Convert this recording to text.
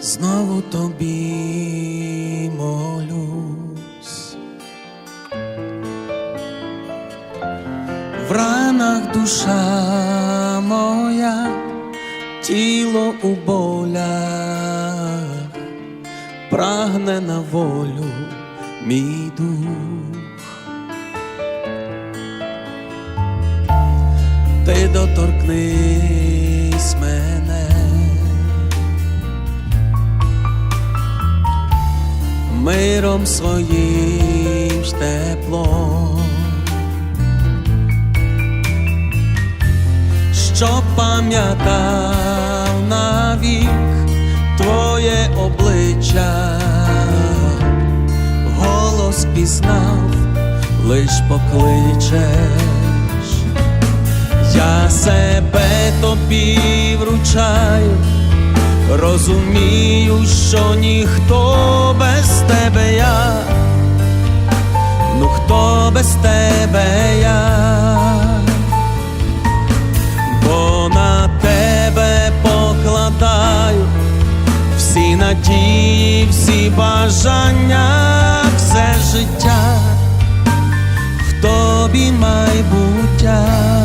знову тобі молюсь. В ранах душа моя, тіло у болях, прагне на волю мій дух. Ти доторкнись мене, миром своїм теплом, що пам'ятав навік твоє обличчя, голос пізнав, лиш покличеш. Я себе тобі вручаю, розумію, що ніхто без тебе я, ну хто без тебе я, бо на тебе покладаю всі надії, всі бажання, все життя. В тобі майбуття.